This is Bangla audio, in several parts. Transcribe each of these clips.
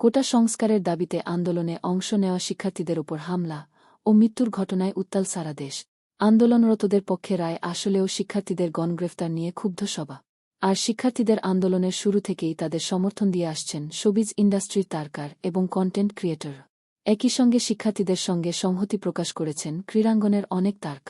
কোটা সংস্কারের দাবিতে আন্দোলনে অংশ নেওয়া শিক্ষার্থীদের ওপর হামলা ও মৃত্যুর ঘটনায় উত্তাল সারা দেশ। আন্দোলনরতদের পক্ষে রায় আসলেও শিক্ষার্থীদের গণগ্রেফতার নিয়ে ক্ষুব্ধ সভা। আর শিক্ষার্থীদের আন্দোলনের শুরু থেকেই তাদের সমর্থন দিয়ে আসছেন শোবিজ ইন্ডাস্ট্রির তারকার এবং কন্টেন্ট ক্রিয়েটর। একই সঙ্গে শিক্ষার্থীদের সঙ্গে সংহতি প্রকাশ করেছেন ক্রীড়াঙ্গনের অনেক তার্ক।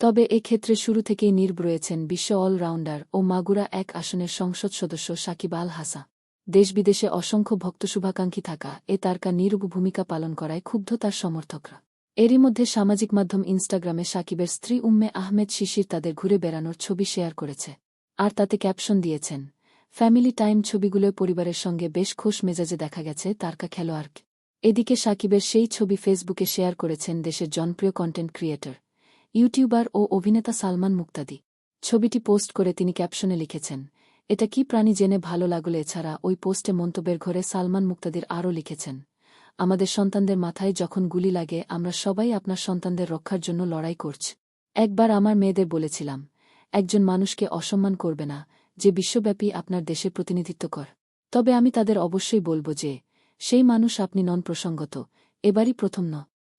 তবে এক্ষেত্রে শুরু থেকেই নির্ভ রয়েছেন বিশ্ব অলরাউন্ডার ও মাগুরা এক আসনের সংসদ সদস্য সাকিব আল হাসা দেশ বিদেশে অসংখ্য ভক্ত শুভাকাঙ্ক্ষী থাকা এ তারকা নিরূপ ভূমিকা পালন করায় ক্ষুব্ধ তার সমর্থকরা। এরই মধ্যে সামাজিক মাধ্যম ইনস্টাগ্রামে সাকিবের স্ত্রী উম্মে আহমেদ শিশির তাদের ঘুরে বেড়ানোর ছবি শেয়ার করেছে। আর তাতে ক্যাপশন দিয়েছেন, ফ্যামিলি টাইম ছবিগুলোয় পরিবারের সঙ্গে বেশ খোশ মেজাজে দেখা গেছে তারকা খেলোয়াড়কে। এদিকে সাকিবের সেই ছবি ফেসবুকে শেয়ার করেছেন দেশের জনপ্রিয় কন্টেন্ট ক্রিয়েটর, ইউটিউবার ও অভিনেতা সালমান মুক্তাদি। ছবিটি পোস্ট করে তিনি ক্যাপশনে লিখেছেন এটা কি প্রাণী জেনে ভালো লাগলে? এছাড়া ওই পোস্টে মন্তব্যের ঘরে সালমান মুক্তাদির আরও লিখেছেন, আমাদের সন্তানদের মাথায় যখন গুলি লাগে, আমরা সবাই আপনার সন্তানদের রক্ষার জন্য লড়াই করছি। একবার আমার মেয়েদের বলেছিলাম, একজন মানুষকে অসম্মান করবে না, যে বিশ্বব্যাপী আপনার দেশে প্রতিনিধিত্ব কর। তবে আমি তাদের অবশ্যই বলব যে, সেই মানুষ আপনি নন প্রসঙ্গত, এবারই প্রথম ন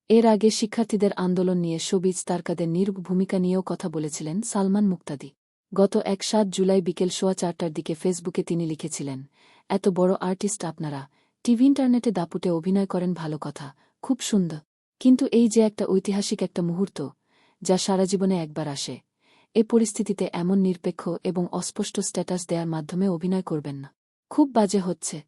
এর আগে শিক্ষার্থীদের আন্দোলন নিয়ে সবিজ তারকাদের নির্ভ ভূমিকা নিয়েও কথা বলেছিলেন সালমান মুক্তাদি। গত এক সাত জুলাই বিকেল সোয়া চারটার দিকে ফেসবুকে তিনি লিখেছিলেন, এত বড় আর্টিস্ট আপনারা। টিভি ইন্টারনেটে দাপুটে অভিনয় করেন ভালো কথা, খুব সুন্দর। কিন্তু এই যে একটা ঐতিহাসিক একটা মুহূর্ত, যা সারা জীবনে একবার আসে, এ পরিস্থিতিতে এমন নিরপেক্ষ এবং অস্পষ্ট স্ট্যাটাস দেয়ার মাধ্যমে অভিনয় করবেন না। খুব বাজে হচ্ছে।